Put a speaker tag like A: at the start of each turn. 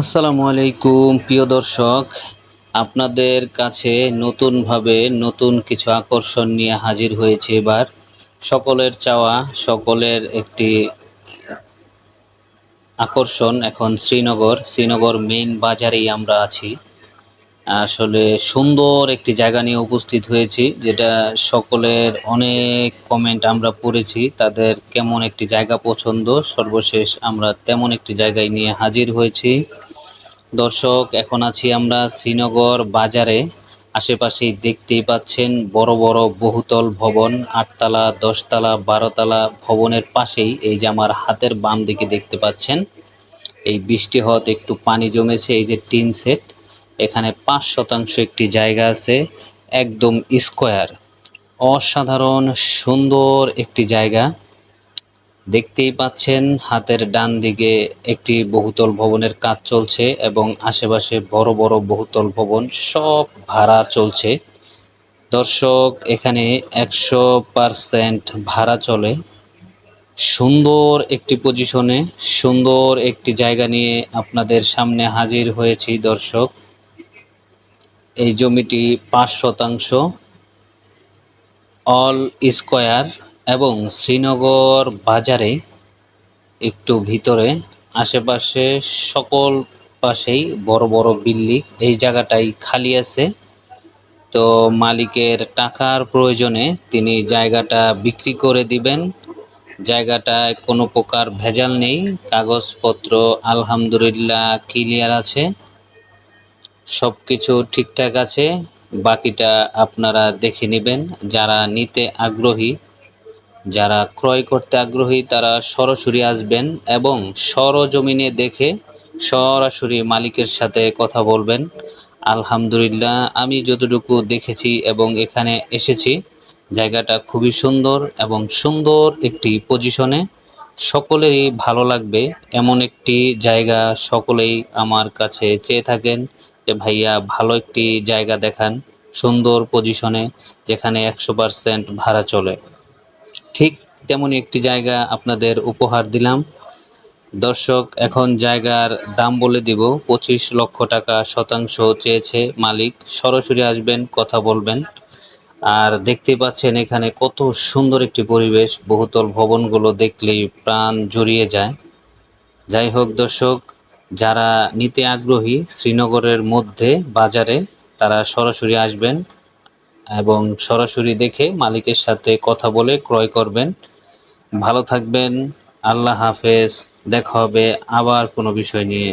A: আসসালামু আলাইকুম, প্রিয় দর্শক। আপনাদের কাছে নতুনভাবে নতুন কিছু আকর্ষণ নিয়ে হাজির হয়েছে এবার। সকলের চাওয়া, সকলের একটি আকর্ষণ এখন শ্রীনগর। শ্রীনগর মেইন বাজারেই আমরা আছি। আসলে সুন্দর একটি জায়গা নিয়ে উপস্থিত হয়েছি, যেটা সকলের অনেক কমেন্ট আমরা পড়েছি, তাদের কেমন একটি জায়গা পছন্দ, সর্বশেষ আমরা তেমন একটি জায়গায় নিয়ে হাজির হয়েছি। দর্শক, এখন আছি আমরা শ্রীনগর বাজারে। আশেপাশেই দেখতেই পাচ্ছেন বড় বড় বহুতল ভবন, আটতলা, দশতলা, বারোতলা ভবনের পাশেই এই যে আমার হাতের বাম দিকে দেখতে পাচ্ছেন, এই বৃষ্টি হওয়াতে একটু পানি জমেছে, এই যে টিন সেট। এখানে পাঁচ শতাংশ একটি জায়গা আছে, একদম স্কোয়ার। অসাধারণ সুন্দর একটি জায়গা। দেখতেই পাচ্ছেন, হাতের ডান দিকে একটি বহুতল ভবনের কাজ চলছে এবং আশেপাশে বড় বড় বহুতল ভবন, সব ভাড়া চলছে। দর্শক, এখানে একশো পারসেন্ট ভাড়া চলে। সুন্দর একটি পজিশনে সুন্দর একটি জায়গা নিয়ে আপনাদের সামনে হাজির হয়েছি দর্শক। এই জমিটি পাঁচ শতাংশ অল স্কোয়ার এবং শ্রীনগর বাজারে একটু ভিতরে, আশেপাশে সকল পাশেই বড় বড় বিল্ডিং। এই জায়গাটাই খালি আছে। তো মালিকের টাকার প্রয়োজনে তিনি জায়গাটা বিক্রি করে দিবেন। জায়গাটায় কোনো প্রকার ভেজাল নেই। কাগজপত্র আলহামদুলিল্লাহ ক্লিয়ার আছে। সব কিছু ঠিকঠাক আছে। বাকিটা আপনারা দেখে নেবেন। যারা নিতে আগ্রহী যারা ক্রয় করতে আগ্রহী তারা সরাসরি আসবেন এবং সরজমিনে দেখে সরাসরি মালিকের সাথে কথা বলবেন। আলহামদুলিল্লাহ, আমি যতটুকু দেখেছি এবং এখানে এসেছি, জায়গাটা খুবই সুন্দর এবং সুন্দর একটি পজিশনে। সকলেরই ভালো লাগবে এমন একটি জায়গা, সকলেই আমার কাছে চেয়ে থাকেন যে ভাইয়া ভালো একটি জায়গা দেখান, সুন্দর পজিশনে যেখানে একশো পারসেন্ট ভাড়া চলে। ঠিক তেমনই একটি জায়গা আপনাদের উপহার দিলাম। দর্শক, এখন জায়গার দাম বলে দিব, পঁচিশ লক্ষ টাকা শতাংশ চেয়েছে মালিক। সরাসরি আসবেন, কথা বলবেন। আর দেখতে পাচ্ছেন এখানে কত সুন্দর একটি পরিবেশ, বহুতল ভবনগুলো দেখলেই প্রাণ জড়িয়ে যায়। যাই হোক দর্শক, যারা নিতে আগ্রহী, শ্রীনগরের মধ্যে, বাজারে, তারা সরাসরি আসবেন। এবং সরাসরি দেখে মালিকের সাথে কথা বলে ক্রয় করবেন। ভালো থাকবেন। আল্লাহ হাফেজ। দেখা হবে আবার কোনো বিষয় নিয়ে।